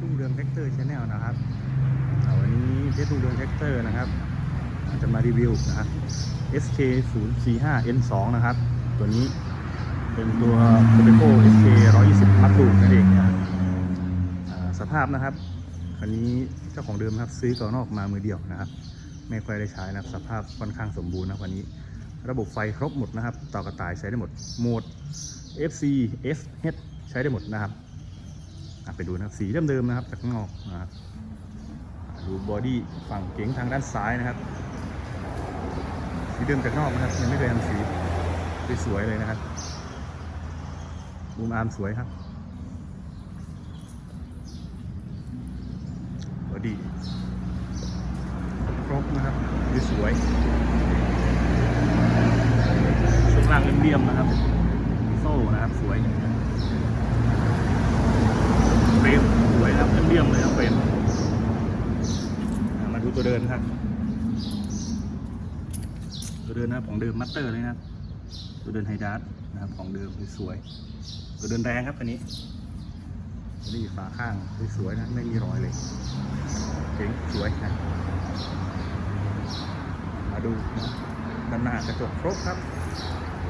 รุ่งเรืองแท็กเตอร์ชาแนลนะครับวันนี้เพชรรุ่งเรืองแท็กเตอร์นะครับจะมารีวิวนะครับ SK 0 4 5 N 2นะครับ ตัวนี้เป็นตัว t o b a c o SK 120พัดลูกนั่นเองนะครับอ่าสภาพนะครับ คันนี้เจ้าของเดิมครับซื้อตัวนอกมามือเดียวนะครับ ไม่ค่อยได้ใช้นะสภาพค่อนข้างสมบูรณ์นะวันนี้ ระบบไฟครบหมดนะครับ ต่ากระต่ายใช้ได้หมดโหมด FC SH ใช้ได้หมดนะครับ ไปดูนะครับสีเดิมๆนะครับจากข้างนอกนะครับดูบอดี้ฝั่งเก๋งทางด้านซ้ายนะครับ สีเดิมจากข้างนอกนะครับยังไม่เคยทำสีสวยเลยนะครับบูมอาร์มสวยครับบอดี้ครบนะครับสวยช่วงล่างเรียมๆนะครับโซ่นะครับสวยเฟรมสว ยครับเรียมเลยครับเฟรมอะมาดูตัวเดินครับ ตัวเดินนะของเดิมมัตเตอร์เลยนะตัวเดินไฮดัสนะครับของเดิมสวยๆตัวเดินแรงครับอันนี้นี่ฝาข้างสวยๆนะไม่มีรอยเลยเจ๋งสวยนะมาดูนะด้านหน้ากระจกครบครับ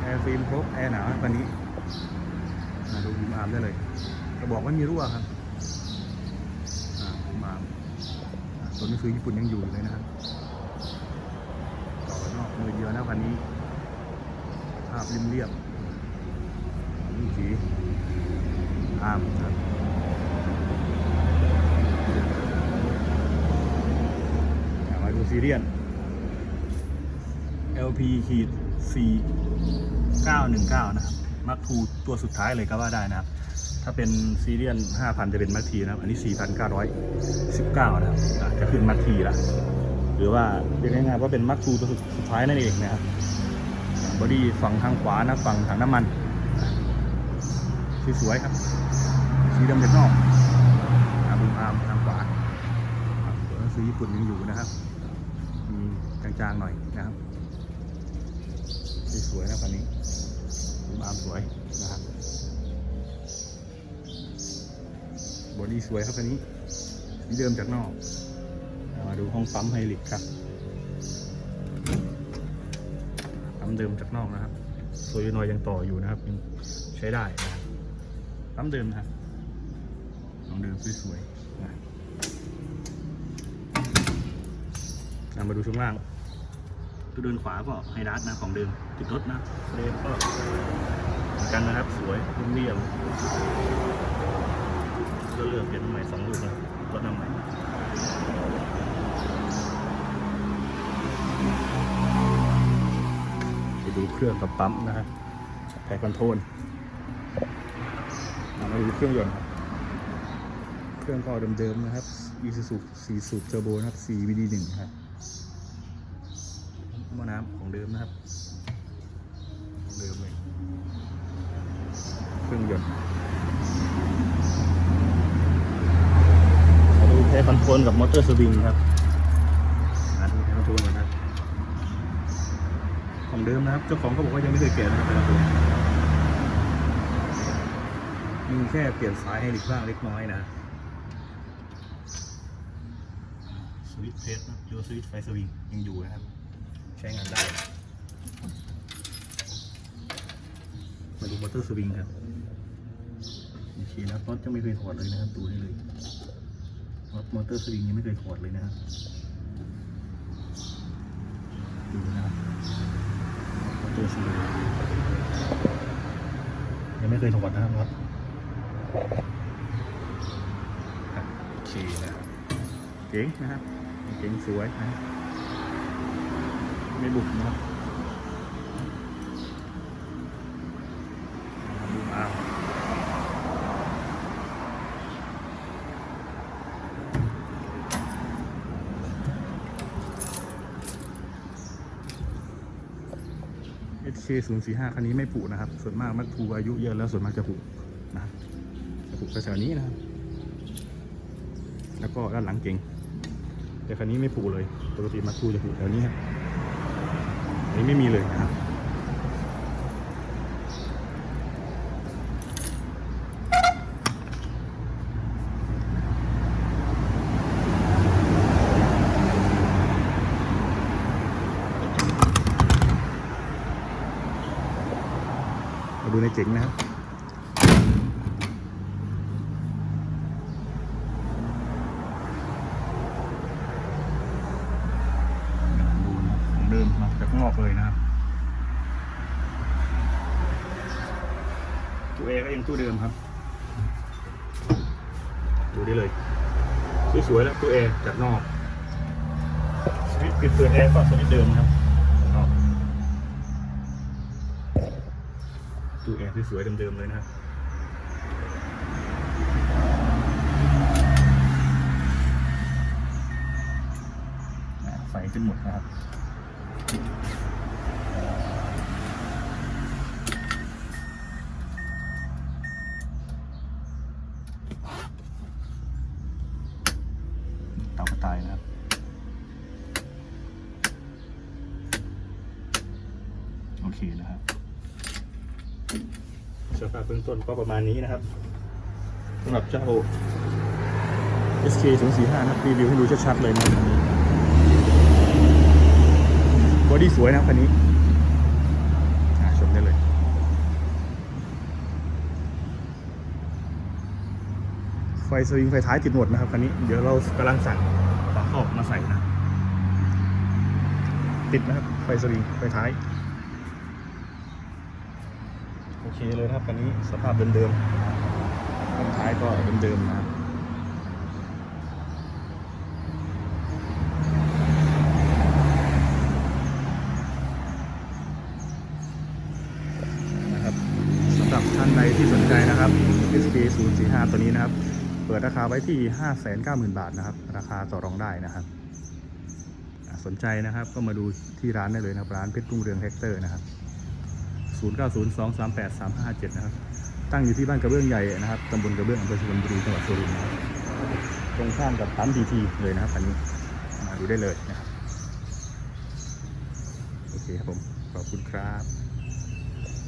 แอร์ฟิล์มครบแอร์หนาวครับวันนี้มาดูบูมอามได้เลยกระบอกไม่มีรั่วครับอ่าบูมอาร์มอ่า ตัวหนังสือญี่ปุ่นยังอยู่เลยนะครับต่อนอกมือเดียวนะวันนี้ ภาพเรียบๆนี่สีอามครับมาดูซีเรียน LP ขีด C 919 นะครับ มักทูตัวสุดท้ายเลยก็ว่าได้นะครับ ถ้าเป็นซีเรียน5,000 จะเป็นมักทีนะครับ อันนี้ 4,919 นะครับจะขึ้นมักทีละหรือว่าเรียกง่ายๆว่าเป็นมักทูตัวสุดท้ายนั่นเองนะครับบอดี้ฝั่งทางขวานะฝั่งถังน้ำมันสวยๆครับ สีดำจากนอกอาบุมอาร์มทางขวาตัวหนังสือญี่ปุ่นยังอยู่นะครับมีจางๆหน่อยนะครับสวยๆนะคันนี้บูมอาร์มสวย บอดี้สวยครับคันนี้สีเดิมจากนอก มาดูห้องปั๊มไฮลิกครับปั๊มเดิมจากนอกนะครับโซยนอยยังต่ออยู่นะครับยังใช้ได้นะครับปั๊มเดิมนะครับลองเดิมสวยๆนะอะมาดูช่วงล่างตัวเดินขวาก็ไฮดัสนะของเดิมติดรถนะเฟรมก็เหมือนกันนะครับ สวยเรียบ ก็เลือกเปลี่ยนใหม่สองลูกนะรถน้ำใหม่ไปดูเครื่องกับปั๊มนะฮะแพรคอนโทรลมาดูเครื่องยนต์ครับเครื่องก็เดิมๆนะครับ Isuzu 4สูบเทอร์โบนะครับ 4VD1 ครับหม้อน้ำของเดิมนะครับของเดิมเลยเครื่องยนต์มาดูแพร คอนโทรลกับมอเตอร์สวิงครับมาดูแพรคอนโทรลกันนะครับของเดิมนะครับ เจ้าของเขาบอกว่ายังไม่เคยเปลี่ยนนะครับแพรคอนโทรลมีแค่เปลี่ยนสายให้หลีกบ้างเล็กน้อยนะสวิตช์เทสนะหรือว่าสวิตช์ไฟสวิงยังอยู่นะครับ ใช้งานได้มาดูมอเตอร์สวิงครับโอเคนะน็อตยังไม่เคยถอดเลยนะครับ ดูได้เลยน็อต มอเตอร์สวิงยังไม่เคยถอดเลยนะครับดูนะครับมอเตอร์สวิงยังไม่เคยถอดนะครับน็อตครับโอเคนะครับเก๋งนะครับเก๋งสวยนะไม่บุกนะครับดูอาร์ม เอชเคศูนย์สี่ห้าคันนี้ไม่ผุนะครับ ส่วนมากมักทูอายุเยอะแล้วส่วนมากจะผุนะครับจะผุแถวๆนี้นะครับ แล้วก็ด้านหลังเก่ง แต่คันนี้ไม่ผูเลย ปกติมัตทูจะผูแถวนี้ครับอันนี้ไม่มีเลยนะครับ ในเจ๋งนะครับดูนะครับของเดิมมาจากงนอกเลยนะครับตู้เอก็ยังตู้เดิมครับ ดูได้เลยสวยๆแล้วตู้เอจากนอกสวิตช์ปิดเปิดแอร์ก็สวิตช์เดิมครับจากนอก ตู้แอร์สวยๆเดิมๆเลยนะครับอ่าไฟขึ้นหมดนะครับเตากระต่ายนะครับโอเคนะครับ สภาพเบื้องต้นก็ประมาณนี้นะครับสำหรับเจ้า SK 0 4 5นะครับรีวิวให้ดูชัดๆเลยนะบอดี้สวยนะคันนี้ชมได้เลยไฟสวิงไฟท้ายติดหมดนะครับคันนี้ เดี๋ยวเรากำลังสั่งฝาครอบมาใส่นะ ติดนะครับ ไฟสวิงไฟท้าย เคเลยนะครับคันนี้สภาพเดิมๆไฟท้ายก็เดิมๆนะครับสำหรับท่านใดที่สนใจนะครับ SK 0 4 5ตัวนี้นะครับ เปิดราคาไว้ที่ 590,000 บาทนะครับ ราคาต่อรองได้นะครับ สนใจนะครับก็มาดูที่ร้านได้เลยนะครับ ร้านเพชรรุ่งเรืองแท็กเตอร์นะครับ 0902383557 นะครับ ตั้งอยู่ที่บ้านกระเบื้องใหญ่นะครับตำบลกระเบื้องอำเภอสุพรรณบุรีจังหวัดสุรินทร์นะครับตรงข้ามกับปั๊มดีทีเลยนะครับอันนี้มาดูได้เลยนะครับ โอเคครับผม ขอบคุณครับ